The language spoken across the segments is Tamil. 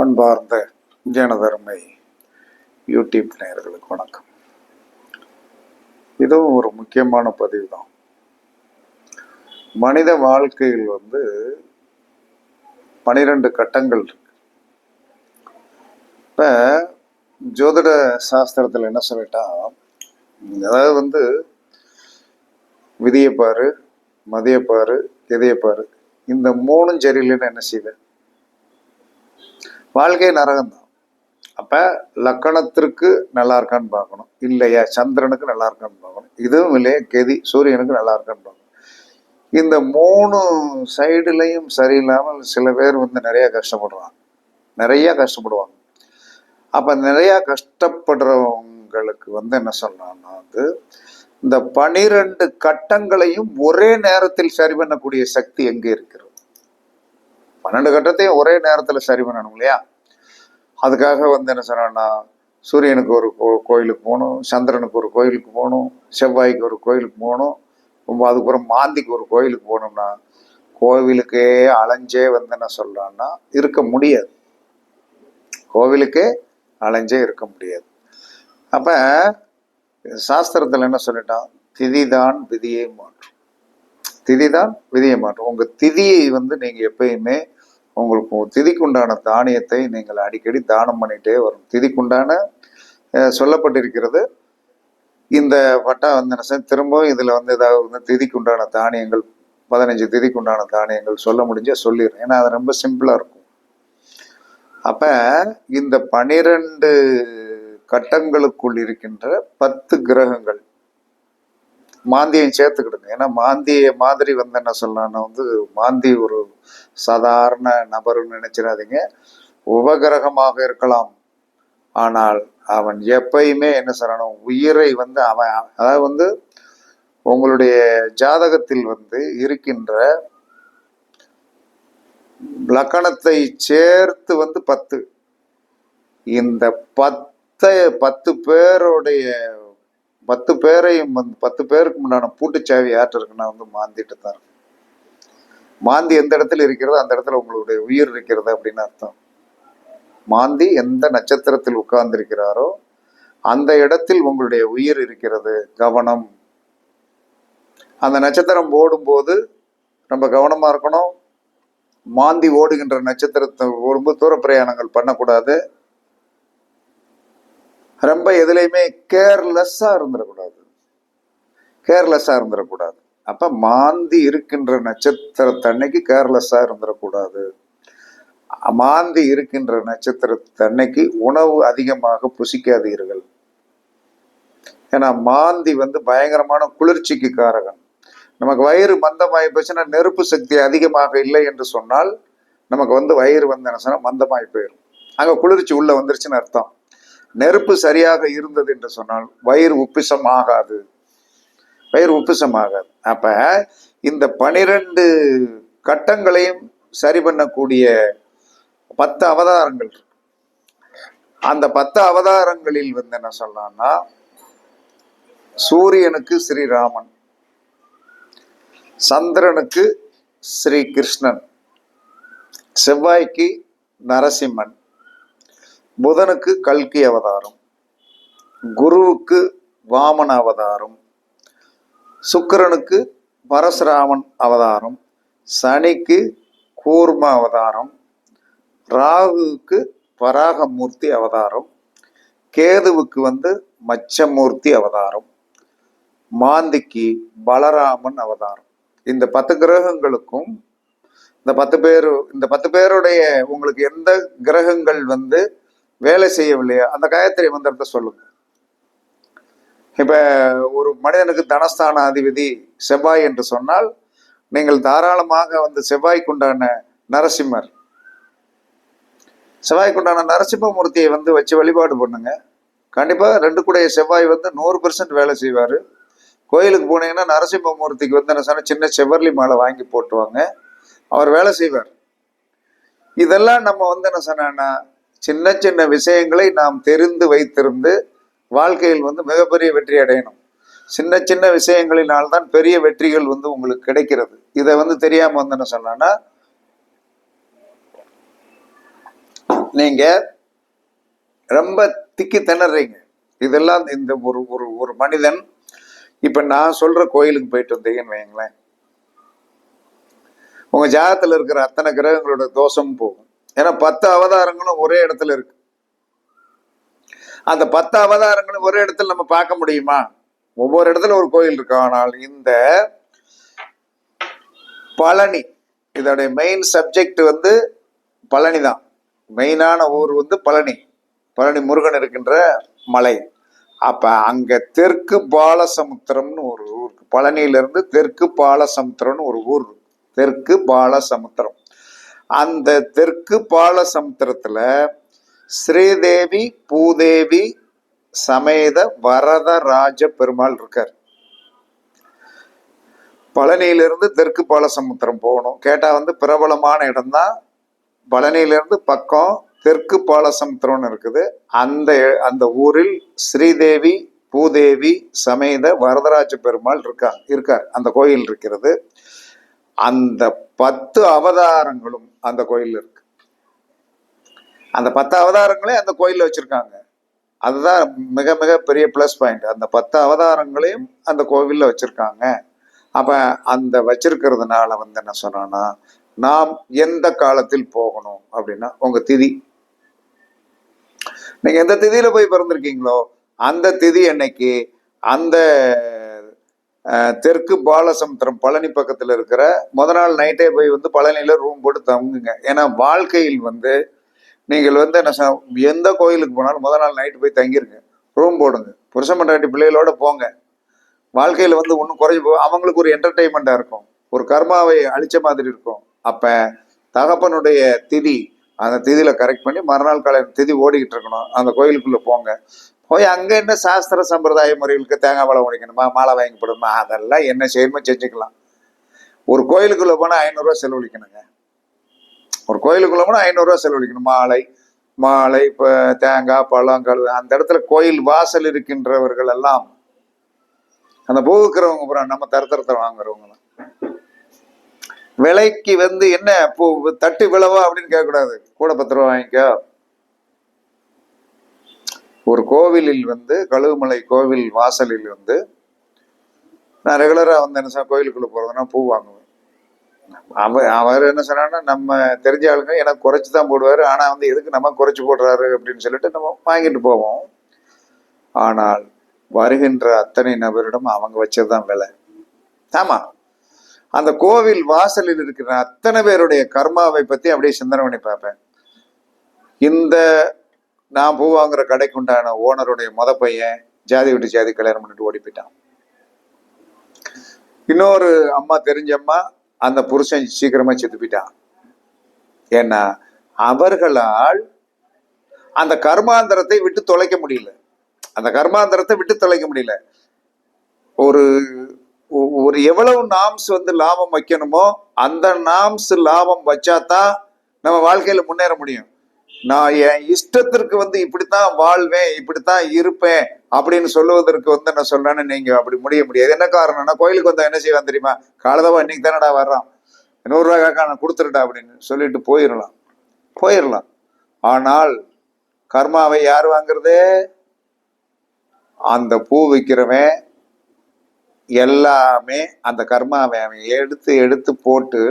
அன்பார்ந்த ஜனதர்மை யூடியூப் நேயர்களுக்கு வணக்கம். இதுவும் ஒரு முக்கியமான பதிவு தான் மனித வாழ்க்கையில் வந்து பனிரெண்டு கட்டங்கள் இருக்கு. இப்போ ஜோதிட சாஸ்திரத்தில் என்ன சொல்லிட்டா அதாவது வந்து விதியை பாரு மதியை பாரு இந்த மூணும் சரியில்லைன்னு என்ன செய்வேன் வாழ்க்கை நரகம்தான். அப்போ அப்ப லக்கணத்திற்கு நல்லா இருக்கான்னு பார்க்கணும். இல்லையா? சந்திரனுக்கு நல்லா இருக்கான்னு பார்க்கணும். இதுவும் இல்லையா? கெதி சூரியனுக்கு நல்லா இருக்கான்னு பார்க்கணும். இந்த மூணு சைடுலையும் சரியில்லாமல் சில பேர் வந்து நிறைய கஷ்டப்படுறாங்க. நிறைய கஷ்டப்படுவாங்க. அப்ப நிறைய கஷ்டப்படுறவங்களுக்கு வந்து என்ன சொல்லலாம்னா வந்து இந்த பனிரெண்டு கட்டங்களையும் ஒரே நேரத்தில் சரி பண்ணக்கூடிய சக்தி எங்கே இருக்கிறது? பன்னெண்டு கட்டத்தையும் ஒரே நேரத்தில் சரி பண்ணணும் இல்லையா? அதுக்காக வந்து என்ன சொன்னேன்னா சூரியனுக்கு ஒரு கோ கோயிலுக்கு போகணும் சந்திரனுக்கு ஒரு கோயிலுக்கு போகணும் செவ்வாய்க்கு ஒரு கோயிலுக்கு போகணும் ரொம்ப அதுக்கப்புறம் மாந்திக்கு ஒரு கோயிலுக்கு போகணும்னா கோவிலுக்கே அலைஞ்சே வந்து என்ன சொல்றான்னா இருக்க முடியாது. கோவிலுக்கே அலைஞ்சே இருக்க முடியாது. அப்போ சாஸ்திரத்தில் என்ன சொல்லிட்டான்? திதிதான் விதியை மாற்றும். திதிதான் விதியை மாற்றும். உங்கள் திதியை வந்து நீங்கள் எப்பயுமே உங்களுக்கு திதிக்குண்டான தானியத்தை நீங்கள் அடிக்கடி தானம் பண்ணிட்டே வரும். திதிக்குண்டான சொல்லப்பட்டிருக்கிறது. இந்த பட்டா வந்து என்ன திரும்பவும் இதில் வந்து ஏதாவது வந்து திதிக்குண்டான தானியங்கள் பதினஞ்சு திதிக்குண்டான தானியங்கள் சொல்ல முடிஞ்சால் சொல்லிடுறேன். ஏன்னா அது ரொம்ப சிம்பிளாக இருக்கும். அப்போ இந்த பனிரெண்டு கட்டங்களுக்குள் இருக்கின்ற பத்து கிரகங்கள் மாந்தியையும் சேர்த்துக்கிடுங்க. ஏன்னா மாந்திய மாதிரி வந்து என்ன சொல்லலாம்னா வந்து மாந்தி ஒரு சாதாரண நபர்னு நினைச்சிடாதீங்க. உபகிரகமாக இருக்கலாம். ஆனால் அவன் எப்பயுமே என்ன சொல்லணும்? உயிரை வந்து அவன் அதாவது வந்து உங்களுடைய ஜாதகத்தில் வந்து இருக்கின்ற லக்கணத்தை சேர்த்து வந்து பத்து. இந்த பத்தை பத்து பேருடைய பத்து பேரையும் வந்து பத்து பேருக்கு முன்னாடி பூட்டுச்சாவி யார்கிட்ட இருக்குன்னா வந்து மாந்திட்டு தான் இருக்கு மாந்தி எந்த இடத்துல இருக்கிறதோ அந்த இடத்துல உங்களுடைய உயிர் இருக்கிறது அப்படின்னு அர்த்தம். மாந்தி எந்த நட்சத்திரத்தில் உட்கார்ந்திருக்கிறாரோ அந்த இடத்தில் உங்களுடைய உயிர் இருக்கிறது கவனம். அந்த நட்சத்திரம் ஓடும்போது ரொம்ப கவனமா இருக்கணும். மாந்தி ஓடுகின்ற நட்சத்திரத்தை ஓடும்போது தூர பிரயாணங்கள் பண்ணக்கூடாது. ரொம்ப எதுலையுமே கேர்லெஸ்ஸாக இருந்துடக்கூடாது. கேர்லெஸ்ஸாக இருந்துடக்கூடாது. அப்போ மாந்தி இருக்கின்ற நட்சத்திரத்தன்னைக்கு கேர்லெஸ்ஸாக இருந்துடக்கூடாது. மாந்தி இருக்கின்ற நட்சத்திரத்தன்னைக்கு உணவு அதிகமாக புசிக்காதீர்கள். ஏன்னா மாந்தி வந்து பயங்கரமான குளிர்ச்சிக்கு காரகன் நமக்கு வயிறு மந்தமாகி போச்சுன்னா நெருப்பு சக்தி அதிகமாக இல்லை என்று சொன்னால் நமக்கு வந்து வயிறு வந்து என்ன சொன்னால் மந்தமாகி போயிடும் அங்கே குளிர்ச்சி உள்ளே வந்துருச்சுன்னு அர்த்தம். நெருப்பு சரியாக இருந்தது என்று சொன்னால் வயிறு உப்பிசம் ஆகாது வயிறு உப்பிசம் ஆகாது அப்ப இந்த பனிரெண்டு கட்டங்களையும் சரி பண்ணக்கூடிய பத்து அவதாரங்கள் இருக்கு. அந்த பத்து அவதாரங்களில் வந்து என்ன சொல்லலாம்னா சூரியனுக்கு ஸ்ரீராமன் சந்திரனுக்கு ஸ்ரீ கிருஷ்ணன் செவ்வாய்க்கு நரசிம்மன் புதனுக்கு கல்கி அவதாரம் குருவுக்கு வாமன அவதாரம் சுக்கிரனுக்கு பரசுராமன் அவதாரம் சனிக்கு கூர்ம அவதாரம் ராகுவுக்கு பராகமூர்த்தி அவதாரம் கேதுவுக்கு வந்து மச்சமூர்த்தி அவதாரம் மாந்திக்கு பலராமன் அவதாரம். இந்த பத்து கிரகங்களுக்கும் இந்த பத்து பேர் இந்த பத்து பேருடைய உங்களுக்கு எந்த கிரகங்கள் வந்து வேலை செய்யவில்லையா? அந்த காயத்ரி மந்திரத்தை சொல்லுங்க. இப்ப ஒரு மனிதனுக்கு தனஸ்தான அதிபதி செவ்வாய் என்று சொன்னால் நீங்கள் தாராளமாக வந்து செவ்வாய்க்குண்டான நரசிம்மர் செவ்வாய்க்குண்டான நரசிம்மமூர்த்தியை வந்து வச்சு வழிபாடு பண்ணுங்க. கண்டிப்பாக ரெண்டு கூடைய செவ்வாய் வந்து நூறு பெர்சன்ட் வேலை செய்வார். கோயிலுக்கு போனீங்கன்னா நரசிம்மமூர்த்திக்கு வந்து என்ன சொன்ன சின்ன செவ்வர்லி மாலை வாங்கி போட்டுவாங்க. அவர் வேலை செய்வார். இதெல்லாம் நம்ம வந்து என்ன சொன்னா சின்ன சின்ன விஷயங்களை நாம் தெரிந்து வைத்திருந்து வாழ்க்கையில் வந்து மிகப்பெரிய வெற்றி அடையணும். சின்ன சின்ன விஷயங்களினால் தான் பெரிய வெற்றிகள் வந்து உங்களுக்கு கிடைக்கிறது. இதை வந்து தெரியாம வந்து என்ன சொன்னா நீங்க ரொம்ப திக்கி திணறீங்க. இதெல்லாம் இந்த ஒரு ஒரு ஒரு மனிதன் இப்ப நான் சொல்ற கோயிலுக்கு போயிட்டு வந்தீங்கன்னு வைங்களேன் உங்க ஜாதத்துல இருக்கிற அத்தனை கிரகங்களோட தோஷமும் போகும். ஏன்னா பத்து அவதாரங்களும் ஒரே இடத்துல இருக்கு. அந்த பத்து அவதாரங்களும் ஒரே இடத்துல நம்ம பார்க்க முடியுமா? ஒவ்வொரு இடத்துல ஒரு கோயில் இருக்கு. ஆனால் இந்த பழனி இதோடைய மெயின் சப்ஜெக்ட் வந்து பழனி தான் மெயினான ஊர் வந்து பழனி. பழனி முருகன் இருக்கின்ற மலை. அப்ப அங்க தெற்கு பாலசமுத்திரம்னு ஒரு ஊர் பழனியிலிருந்து தெற்கு பாலசமுத்திரம்னு ஒரு ஊர் தெற்கு பாலசமுத்திரம். அந்த தெற்கு பாலசமுத்திரத்துல ஸ்ரீதேவி பூதேவி சமேத வரதராஜ பெருமாள் இருக்கார். பழனியிலிருந்து தெற்கு பாலசமுத்திரம் போகணும். கேட்டா வந்து பிரபலமான இடம்தான் பழனியிலிருந்து பக்கம் தெற்கு பாலசமுத்திரம்னு இருக்குது. அந்த அந்த ஊரில் ஸ்ரீதேவி பூதேவி சமேத வரதராஜ பெருமாள் இருக்கா இருக்கார். அந்த கோயில் இருக்கிறது. அந்த பத்து அவதாரங்களும் அந்த கோயிலில் இருக்கு. அந்த பத்து அவதாரங்களே அந்த கோயில்ல வச்சிருக்காங்க. அதுதான் மிக மிக பெரிய ப்ளஸ் பாயிண்ட் அந்த பத்து அவதாரங்களையும் அந்த கோவில்ல வச்சிருக்காங்க. அப்போ அந்த வச்சிருக்கிறதுனால வந்து என்ன சொன்னோன்னா நாம் எந்த காலத்தில் போகணும் அப்படின்னா உங்க திதி. நீங்க எந்த திதியில போய் பிறந்திருக்கீங்களோ அந்த திதி அன்னைக்கு அந்த தெற்கு பாலசமுத்திரம் பழனி பக்கத்தில் இருக்கிற முத நாள் நைட்டே போய் வந்து பழனியில் ரூம் போட்டு தங்குங்க. ஏன்னா வாழ்க்கையில் வந்து நீங்கள் வந்து என்ன எந்த கோயிலுக்கு போனாலும் முத நாள் நைட்டு போய் தங்கிருங்க. ரூம் போடுங்க. புருஷ மண்டாட்டி பிள்ளைகளோட போங்க. வாழ்க்கையில் வந்து ஒன்றும் குறைஞ்சி போ அவங்களுக்கு ஒரு என்டர்டெயின்மெண்ட்டாக இருக்கும். ஒரு கர்மாவை அழிச்ச மாதிரி இருக்கும். அப்போ தகப்பனுடைய திதி அந்த திதியில கரெக்ட் பண்ணி மறுநாள் காலையில் திதி ஓடிக்கிட்டு இருக்கணும். அந்த கோயிலுக்குள்ள போங்க. போய் அங்கே என்ன சாஸ்திர சம்பிரதாய முறைகளுக்கு தேங்காய் பழம் உடைக்கணுமா மாலை வாங்கி போடணுமா அதெல்லாம் என்ன செய்யணுமோ செஞ்சுக்கலாம். ஒரு கோயிலுக்குள்ளே போனால் ஐநூறுரூவா செலவழிக்கணுங்க. ஒரு கோயிலுக்குள்ளே போனால் ஐநூறுரூவா செலவழிக்கணும். மாலை மாலை இப்போ தேங்காய் பழம் கழுவு அந்த இடத்துல கோயில் வாசல் இருக்கின்றவர்கள் எல்லாம் அந்த போகுக்கிறவங்க விற்கிறவங்க பூரா நம்ம தரத்தரத்தை வாங்குறவங்களாம் விலைக்கு வந்து என்ன பூ தட்டு விளவா அப்படின்னு கேட்கக்கூடாது. கூட பத்து ரூபா வாங்கிக்கோ. ஒரு கோவிலில் வந்து கழுகுமலை கோவில் வாசலில் வந்து நான் ரெகுலராக வந்து என்ன சொன்ன போகிறதுன்னா பூ வாங்குவேன். அவர் அவர் என்ன சொன்னான்னா நம்ம தெரிஞ்ச ஆளுங்க எனக்கு குறைச்சி தான் போடுவார் ஆனால் வந்து எதுக்கு நம்ம குறைச்சி போடுறாரு அப்படின்னு சொல்லிட்டு நம்ம வாங்கிட்டு போவோம். ஆனால் வருகின்ற அத்தனை நபரிடம் அவங்க வச்சது தான் விலை. ஆமாம் அந்த கோவில் வாசலில் இருக்கிற அத்தனை பேருடைய கர்மாவை பற்றி அப்படியே சிந்தனை பண்ணி பார்ப்பேன். இந்த நான் பூ வாங்குற கடைக்கு உண்டான ஓனருடைய மொத பையன் ஜாதி விட்டு ஜாதி கல்யாணம் பண்ணிட்டு ஓடி போயிட்டான். இன்னொரு அம்மா தெரிஞ்ச அம்மா அந்த புருஷன் சீக்கிரமா செத்து போயிட்டான். ஏன்னா அவர்களால் அந்த கர்மாந்தரத்தை விட்டு தொலைக்க முடியல. அந்த கர்மாந்தரத்தை விட்டு தொலைக்க முடியல. ஒரு ஒ- ஒரு எவ்வளவு நாம்ஸ் வந்து லாபம் வைக்கணுமோ அந்த நாம்ஸ் லாபம் வச்சாதான் நம்ம வாழ்க்கையில முன்னேற முடியும். நான் என் இஷ்டத்திற்கு வந்து இப்படித்தான் வாழ்வேன் இப்படித்தான் இருப்பேன் அப்படின்னு சொல்லுவதற்கு வந்து என்ன சொல்றேன்னு நீங்க அப்படி முடிய முடியாது. என்ன காரணம்னா கோயிலுக்கு வந்தா என்ன செய்வான் தெரியுமா? காலதவா இன்னைக்கு தானடா வர்றான். நூறுரூவா காக்கா நான் கொடுத்துருடா அப்படின்னு சொல்லிட்டு போயிடலாம் போயிடலாம் ஆனால் கர்மாவை யார் வாங்குறது? அந்த பூ விற்கிறவன் எல்லாமே அந்த கர்மாவை அவன் எடுத்து எடுத்து போட்டு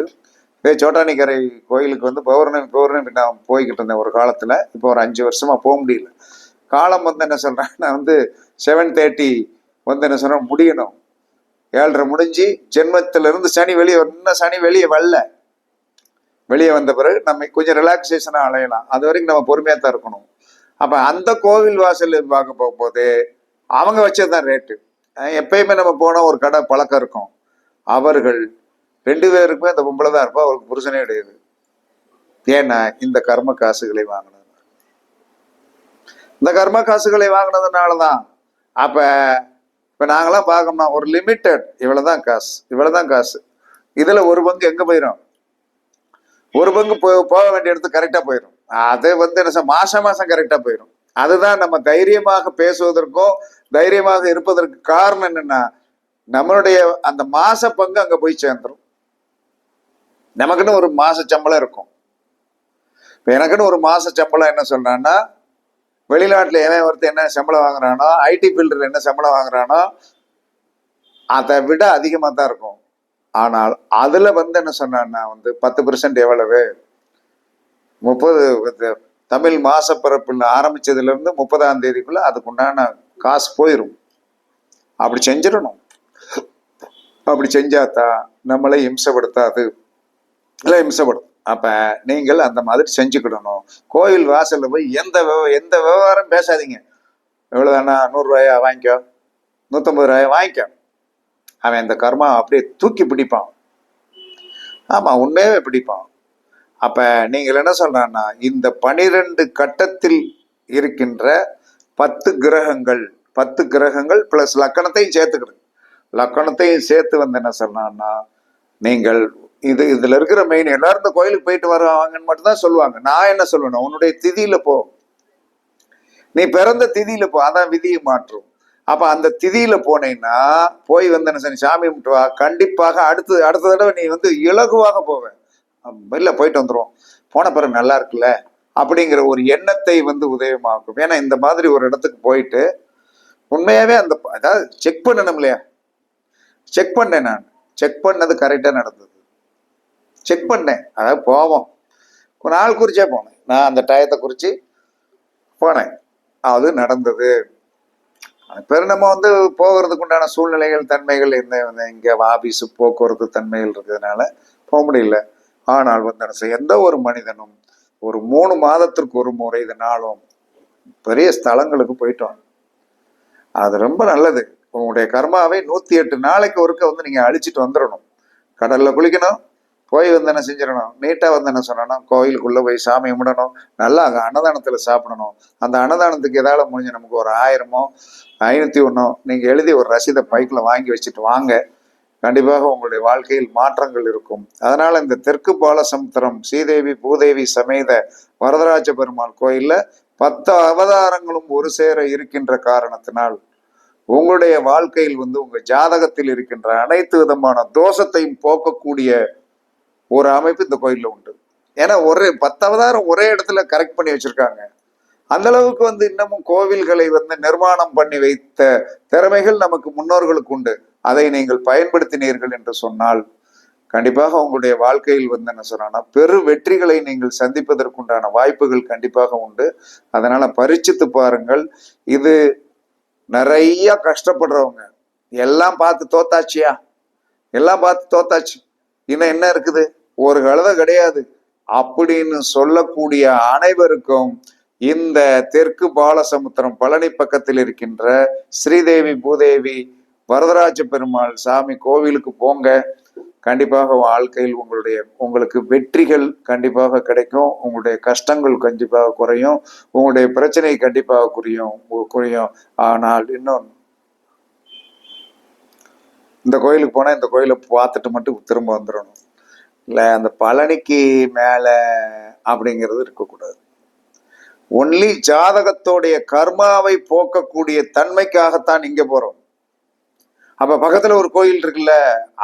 இதே சோட்டானிக்கரை கோயிலுக்கு வந்து பௌர்ணமி பௌர்ணமி நான் போய்கிட்டு இருந்தேன் ஒரு காலத்தில். இப்போ ஒரு அஞ்சு வருஷமாக போக முடியல. காலம் வந்து என்ன சொல்கிறேன் நான் வந்து செவன் தேர்ட்டி வந்து என்ன சொல்கிறேன் முடியணும். ஏழரை முடிஞ்சு ஜென்மத்திலிருந்து சனி வெளியே இன்னும் சனி வெளியே வரல. வெளியே வந்த பிறகு நம்ம கொஞ்சம் ரிலாக்ஸேஷனாக அலையலாம். அது வரைக்கும் நம்ம பொறுமையாக தான் இருக்கணும். அப்போ அந்த கோவில் வாசல் பார்க்க போகும்போது அவங்க வச்சது தான் ரேட்டு எப்பயுமே நம்ம போனால் ஒரு கடை பழக்கம் இருக்கும். அவர்கள் ரெண்டு பேருக்குமே அந்த பொம்பளை தான் இருப்பா அவருக்கு புருஷனே கிடையாது. ஏன்னா இந்த கர்ம காசுகளை வாங்கினது. இந்த கர்ம காசுகளை வாங்கினதுனால தான் அப்போ இப்போ நாங்களாம் பார்க்கணும்னா ஒரு லிமிட்டட் இவ்வளோதான் காசு இவ்வளோதான் காசு. இதில் ஒரு பங்கு எங்கே போயிடும் ஒரு பங்கு போ போக வேண்டிய இடத்துக்கு கரெக்டாக போயிடும் அது வந்து என்ன மாதம் மாதம் கரெக்டாக போயிடும் அதுதான் நம்ம தைரியமாக பேசுவதற்கும் தைரியமாக இருப்பதற்கு காரணம் என்னென்னா நம்மளுடைய அந்த மாச பங்கு அங்கே போய் சேர்ந்துடும் நமக்குன்னு ஒரு மாச சம்பளம் இருக்கும். இப்போ எனக்குன்னு ஒரு மாச சம்பளம் என்ன சொல்றான்னா வெளிநாட்டில் எவன் ஒருத்தர் என்ன சம்பளம் வாங்குறானோ ஐடி ஃபீல்டில் என்ன சம்பளம் வாங்குறானோ அதை விட அதிகமாக தான் இருக்கும். ஆனால் அதில் வந்து என்ன சொன்னான்னா வந்து பத்து பெர்சன்ட் எவ்வளவு? முப்பது தமிழ் மாசப்பிறப்பில் ஆரம்பிச்சதுலேருந்து முப்பதாம் தேதிக்குள்ள அதுக்குண்டான காசு போயிடும் அப்படி செஞ்சிடணும். அப்படி செஞ்சாதான் நம்மளை இம்சப்படுத்தாது. இல்லை இம்சப்படும் அப்போ நீங்கள் அந்த மாதிரி செஞ்சுக்கிடணும். கோயில் வாசலில் போய் எந்த விவ- எந்த விவகாரம் பேசாதீங்க. எவ்வளவுதானா நூறுரூவாயா வாங்கிக்கோ. நூற்றம்பது ரூபாயா வாங்கிக்கோ. அவன் இந்த கர்மா அப்படியே தூக்கி பிடிப்பான். ஆமாம் உண்மையாகவே பிடிப்பான். அப்போ நீங்கள் என்ன சொல்கிறான்னா இந்த பனிரெண்டு கட்டத்தில் இருக்கின்ற பத்து கிரகங்கள் பத்து கிரகங்கள் ப்ளஸ் லக்கணத்தையும் சேர்த்துக்கிடுங்க. லக்கணத்தையும் சேர்த்து வந்து என்ன சொன்னான்னா நீங்கள் இது இதுல இருக்கிற மெயின் எல்லாரும் இந்த கோயிலுக்கு போயிட்டு வருவாங்கன்னு மட்டும் தான் சொல்லுவாங்க. நான் என்ன சொல்லணும்? உன்னுடைய திதியில போ. நீ பிறந்த திதியில போ. அதான் விதியை மாற்றும். அப்ப அந்த திதியில போனேன்னா போய் வந்து என்ன சாமி கும்பிட்டு வா. கண்டிப்பாக அடுத்து அடுத்த தடவை நீ வந்து இலகுவாக போவேன் வெளில போயிட்டு வந்துருவோம். போன பிறகு நல்லா இருக்குல்ல? அப்படிங்கிற ஒரு எண்ணத்தை வந்து உதயமாக்கும். ஏன்னா இந்த மாதிரி ஒரு இடத்துக்கு போயிட்டு உண்மையாவே அந்த அதாவது செக் பண்ணணும் இல்லையா? செக் பண்ணேன் நான். செக் பண்ணது கரெக்டாக நடந்தது. செக் பண்ணேன். அதாவது போவோம். ஒரு நாள் குறிச்சே போனேன். நான் அந்த டயத்தை குறித்து போனேன். அது நடந்தது. பெரு நம்ம வந்து போகிறதுக்கு உண்டான சூழ்நிலைகள் தன்மைகள் இந்த இங்கே ஆபீஸு போக்குவரத்து தன்மைகள் இருக்கிறதுனால போக முடியல. ஆனால் வந்து என்ன செய்ய, எந்த ஒரு மனிதனும் ஒரு மூணு மாதத்திற்கு ஒரு முறை இதனாலும் பெரிய ஸ்தலங்களுக்கு போயிட்டோம். அது ரொம்ப நல்லது. உங்களுடைய கர்மாவை நூற்றி எட்டு நாளைக்கு ஒருக்க வந்து நீங்கள் அழிச்சிட்டு வந்துடணும் கடலில் குளிக்கணும் போய் வந்து என்ன செஞ்சிடணும்? நீட்டாக வந்து என்ன சொல்லணும்? கோயிலுக்குள்ளே போய் சாமி கும்பிடணும். நல்லா அன்னதானத்தில் அன்னதானத்துல சாப்பிடணும். அந்த அன்னதானத்துக்கு எதால முடிஞ்சு நமக்கு ஒரு ஆயிரமோ ஐநூத்தி ஒன்றோ நீங்க எழுதி ஒரு ரசீதை பைக்கில் வாங்கி வச்சுட்டு வாங்க. கண்டிப்பாக உங்களுடைய வாழ்க்கையில் மாற்றங்கள் இருக்கும். அதனால் இந்த தெற்கு பாலசமுத்திரம் ஸ்ரீதேவி பூதேவி சமேத வரதராஜ பெருமாள் கோயிலில் பத்து அவதாரங்களும் ஒரு சேர இருக்கின்ற காரணத்தினால் உங்களுடைய வாழ்க்கையில் வந்து உங்கள் ஜாதகத்தில் இருக்கின்ற அனைத்து விதமான தோஷத்தையும் போக்கக்கூடிய ஒரு அமைப்பு இந்த கோயில்ல உண்டு. ஏன்னா ஒரே பத்தாவதாரம் ஒரே இடத்துல கரெக்ட் பண்ணி வச்சிருக்காங்க. அந்த அளவுக்கு வந்து இன்னமும் கோவில்களை வந்து நிர்மாணம் பண்ணி வைத்த திறமைகள் நமக்கு முன்னோர்களுக்கு உண்டு. அதை நீங்கள் பயன்படுத்தினீர்கள் என்று சொன்னால் கண்டிப்பாக உங்களுடைய வாழ்க்கையில் வந்து என்ன சொன்னா பெரு வெற்றிகளை நீங்கள் சந்திப்பதற்குண்டான வாய்ப்புகள் கண்டிப்பாக உண்டு. அதனால பரிச்சித்து பாருங்கள் இது நிறைய கஷ்டப்படுறவங்க. எல்லாம் பார்த்து தோத்தாச்சியா? எல்லாம் பார்த்து தோத்தாச்சு. இன்னும் என்ன இருக்குது? ஒரு கழுதை கிடையாது. அப்படின்னு சொல்லக்கூடிய அனைவருக்கும் இந்த தெற்கு பாலசமுத்திரம் பழனி பக்கத்தில் இருக்கின்ற ஸ்ரீதேவி பூதேவி வரதராஜ பெருமாள் சாமி கோவிலுக்கு போங்க. கண்டிப்பாக வாழ்க்கையில் உங்களுடைய உங்களுக்கு வெற்றிகள் கண்டிப்பாக கிடைக்கும். உங்களுடைய கஷ்டங்கள் கண்டிப்பாக குறையும். உங்களுடைய பிரச்சனை கண்டிப்பாக குறையும். குறையும். ஆனால் இன்னொன்று இந்த கோயிலுக்கு போனால் இந்த கோயிலை பார்த்துட்டு மட்டும் திரும்ப வந்துடணும். இல்லை அந்த பழனிக்கு மேலே அப்படிங்கிறது இருக்கக்கூடாது. ஒன்லி ஜாதகத்தோடைய கர்மாவை போக்கக்கூடிய தன்மைக்காகத்தான் இங்கே போறோம். அப்ப பக்கத்துல ஒரு கோயில் இருக்குல்ல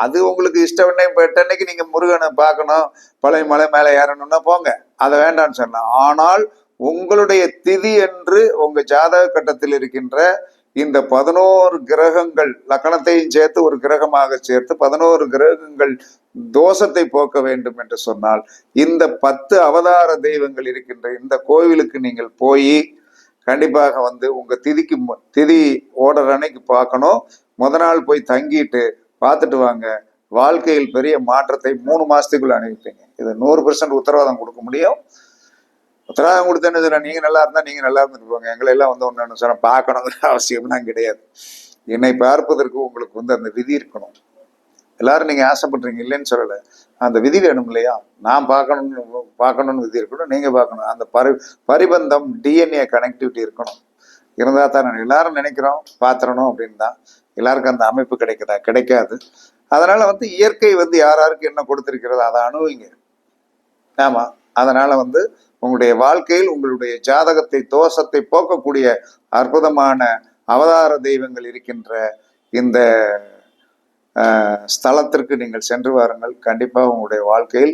அது உங்களுக்கு இஷ்டவனே அன்னைக்கு நீங்க முருகனை பார்க்கணும் பழைய மலை மேல ஏறணும்னா போங்க. அதை வேண்டாம்னு சொன்னேன். ஆனால் உங்களுடைய திதி என்று உங்க ஜாதக கட்டத்தில் இருக்கின்ற இந்த பதினோரு கிரகங்கள் லக்கணத்தையும் சேர்த்து ஒரு கிரகமாக சேர்த்து பதினோரு கிரகங்கள் தோஷத்தை போக்க வேண்டும் என்று சொன்னால் இந்த பத்து அவதார தெய்வங்கள் இருக்கின்ற இந்த கோவிலுக்கு நீங்கள் போய் கண்டிப்பாக வந்து உங்க திதிக்கு மு- திதி ஓடுற அன்னைக்கு பார்க்கணும். முத நாள் போய் தங்கிட்டு பார்த்துட்டு வாங்க. வாழ்க்கையில் பெரிய மாற்றத்தை மூணு மாசத்துக்குள்ள அனுப்பிப்பீங்க இது நூறு பெர்சன்ட் உத்தரவாதம் கொடுக்க முடியும். உத்தரவாதம் கொடுத்தேன்னு சொல்ல நீங்க நல்லா இருந்தா நீங்க நல்லா இருந்துட்டு போங்க. எங்களை எல்லாம் வந்து ஒன்று சொன்ன பார்க்கணுங்கிற அவசியம்லாம் கிடையாது. என்னை பார்ப்பதற்கு உங்களுக்கு வந்து அந்த விதி இருக்கணும். எல்லாரும் நீங்க ஆசைப்படுறீங்க இல்லைன்னு சொல்லலை. அந்த விதி வேணும் இல்லையா? நான் பார்க்கணும்னு பார்க்கணும்னு விதி இருக்கணும் நீங்க பார்க்கணும். அந்த பரி பரிபந்தம் டிஎன்ஏ கனெக்டிவிட்டி இருக்கணும். இருந்தா தான் எல்லாரும் நினைக்கிறோம் பாத்திரணும் அப்படின்னு தான். எல்லாருக்கும் அந்த அமைப்பு கிடைக்குதா? கிடைக்காது. அதனால வந்து இயற்கை வந்து யார் யாருக்கு என்ன கொடுத்துருக்கிறதோ அதை அணுவிங்க ஆமா அதனால வந்து உங்களுடைய வாழ்க்கையில் உங்களுடைய ஜாதகத்தை தோஷத்தை போக்கக்கூடிய அற்புதமான அவதார தெய்வங்கள் இருக்கின்ற இந்த ஸ்தலத்திற்கு நீங்கள் சென்று வாருங்கள். கண்டிப்பாக உங்களுடைய வாழ்க்கையில்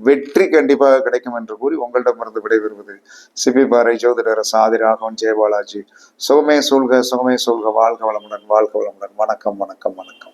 வெற்றி கண்டிப்பாக கிடைக்கும் என்று கூறி உங்களிடமிருந்து விடைபெறுவது சிபி பாறை ஜோதிடர் சாதி ராகவன் ஜெயபாலாஜி. சுகமே சூழ்க சுகமே சூழ்க. வாழ்க வளமுடன் வாழ்க வளமுடன். வணக்கம் வணக்கம் வணக்கம்.